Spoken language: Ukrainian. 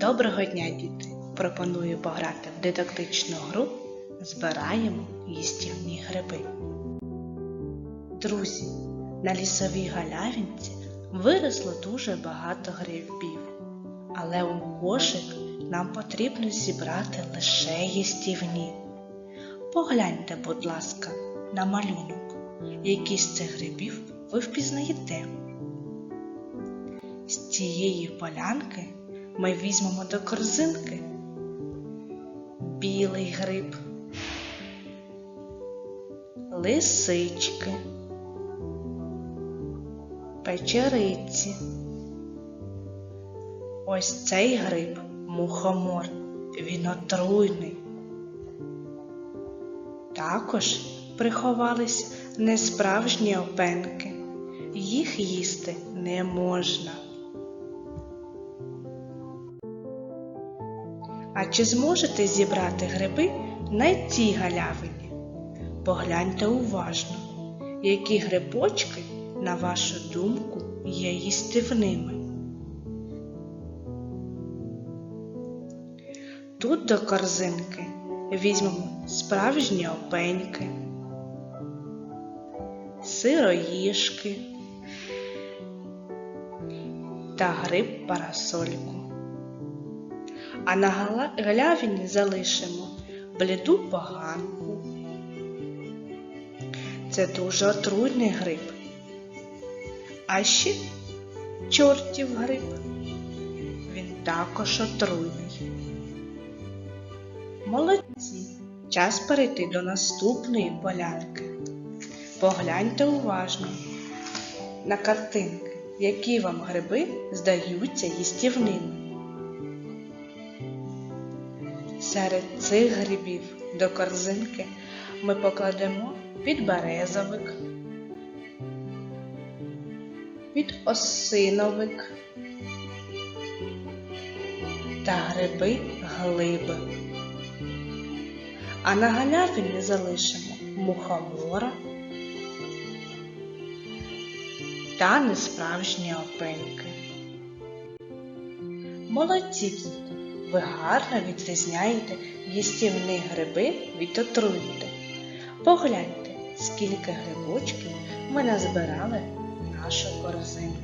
Доброго дня, діти! Пропоную пограти в дидактичну гру Збираємо їстівні гриби. Друзі, на лісовій галявинці виросло дуже багато грибів, але у кошик нам потрібно зібрати лише їстівні. Погляньте, будь ласка, на малюнок, які з цих грибів ви впізнаєте. З цієї полянки ми візьмемо до корзинки білий гриб, лисички, печериці. Ось цей гриб мухомор, він отруйний. Також приховались несправжні опенки, їх їсти не можна. А чи зможете зібрати гриби на цій галявині? Погляньте уважно, які грибочки, на вашу думку, є їстивними. Тут до корзинки візьмемо справжні опеньки, сироїшки та гриб парасольку. А на галявині залишимо бліду поганку. Це дуже отруйний гриб. А ще чортів гриб. Він також отруйний. Молодці. Час перейти до наступної полянки. Погляньте уважно на картинки, які вам гриби здаються їстівними. Серед цих грибів до корзинки ми покладемо підберезовик, підосиновик та гриби глиби. А на галявині залишимо мухомора та несправжні опеньки. Молодці! Ви гарно відрізняєте їстівні гриби від отруйних. Погляньте, скільки грибочків ми назбирали в нашу корзину.